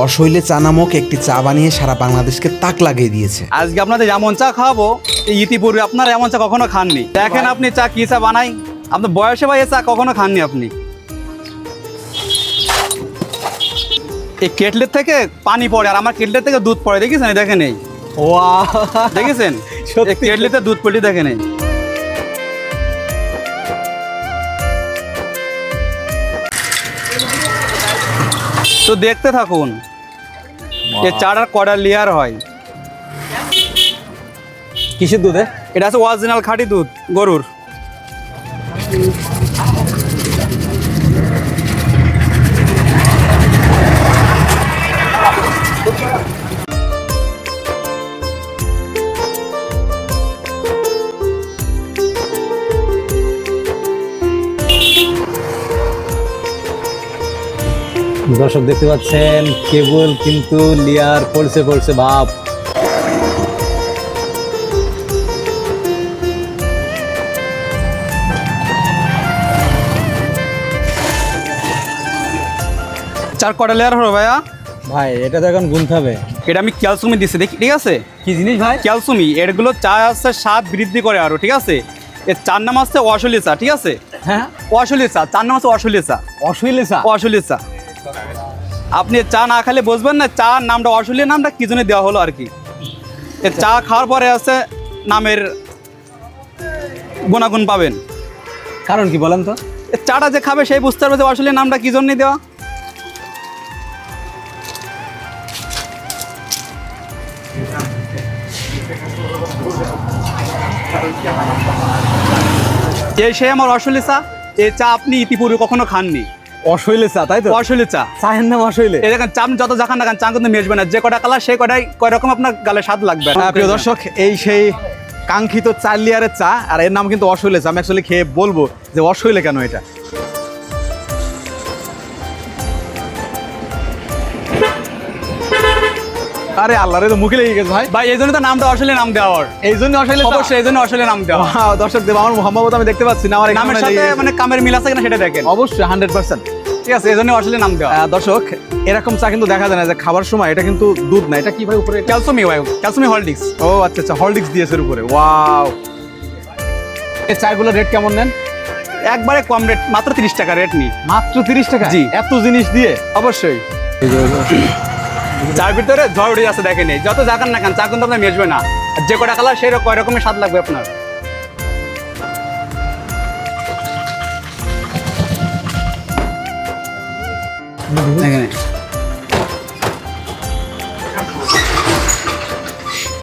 হইলে চা নামক একটি চা বানিয়ে সারা বাংলাদেশকে তাক লাগিয়ে দিয়েছে। আজকে আপনাদের যেমন চা খাওয়াবো এই ইতিপূর্বে আপনারা এমন চা কখনো খাননি। দেখেন আপনি চা কি চা বানাই। আপনার বয়সে ভাই চা কখনো খাননি আপনি। এই কেটলের থেকে পানি পড়ে আর আমার কেটলের থেকে দুধ পড়ে দেখেছেন? দেখেন এই। ওয়া দেখেছেন? কেটলিতে দুধ পড়ে দেখেন এই। তো দেখতে থাকুন যে চারার কটা লেয়ার হয়। কিসের দুধে এটা আছে অরিজিনাল খাঁটি দুধ গরুর। দর্শক দেখতে পাচ্ছেন কেবল কিন্তু লিয়ার পড়ছে পড়ছে ভাব চার কটা লেয়ার হলো ভাইয়া? ভাই এটা তো এখন গুনতে হবে এটা আমি ক্যালসিয়ামে দিচ্ছি দেখি ঠিক আছে? কি জিনিস ভাই? ক্যালসিয়ামি এগুলো চা আছে স্বাদ বৃদ্ধি করে আরও ঠিক আছে? এর চার নাম আছে অসলি চা ঠিক আছে? হ্যাঁ। অসলি চা চার নাম আছে চা। অসলি চা। আপনি চা না খেলে বুঝবেন না চা নামটা অসলি নামটা কি জন্য দেওয়া হলো আর কি? চা খাওয়ার পরে আছে নামের গুণাগুণ পাবেন। কারণ কি বলেন তো? চাটা যে খাবে সেই বুঝতে পারবে যে আসলে নামটা কি জন্য দেওয়া। এই সে আমার অসলি চা এই চা আপনি ইতিপূর্বে কখনো খাননি। অসুইলে চা তাই তো? অসলি চা। চায়ের নাম অসুইলে এই দেখেন চা যত যা খান না খান চা কিন্তু মেজবে না। যে কটা কালার সেই কটাই কয় রকম আপনার গালে স্বাদ লাগবে। হ্যাঁ, প্রিয় দর্শক এই সেই কাঙ্ক্ষিত চার লিয়ারের চা আর এর নাম কিন্তু অশৈলে চা। আমি অ্যাকচুয়ালি খেয়ে বলব যে অশৈলে কেন এটা। আরে আল্লাহ রে তো মুখে লেগে গেছে ভাই। ভাই এই জন্য তো নামটা আসলে নাম দেওয়ার এই জন্য অশৈলে অবশ্যই এই জন্য আসলে নাম দেওয়া দর্শক দেব আমার মোহাম্মদ আমি দেখতে পাচ্ছি না আমার নামের সাথে মানে কামের মিল আছে কিনা সেটা দেখেন। অবশ্যই হান্ড্রেড পার্সেন্ট ঠিক আছে এই জন্য আসলে নাম দেওয়া। দর্শক এরকম চা কিন্তু দেখা যায় না যে খাবার সময় এটা কিন্তু দুধ না। এটা কি ভাই উপরে? ক্যালসিয়ামি ভাই ক্যালসিয়ামি হলডিক্স ও আচ্ছা আচ্ছা হলডিক্স দিয়েছে উপরে। ওয়াও। এই চাগুলো রেট কেমন নেন? একবারে কম রেট মাত্র তিরিশ টাকা রেট নি। মাত্র তিরিশ টাকা? জি। এত জিনিস দিয়ে? অবশ্যই। চার ভিতরে ঝড়ি আছে দেখেন এই। যত জাকান না খান চা কিন্তু আপনার মেজবে না। যে কটা কালার সেই রকম কয় রকমের স্বাদ লাগবে আপনার। দেখেন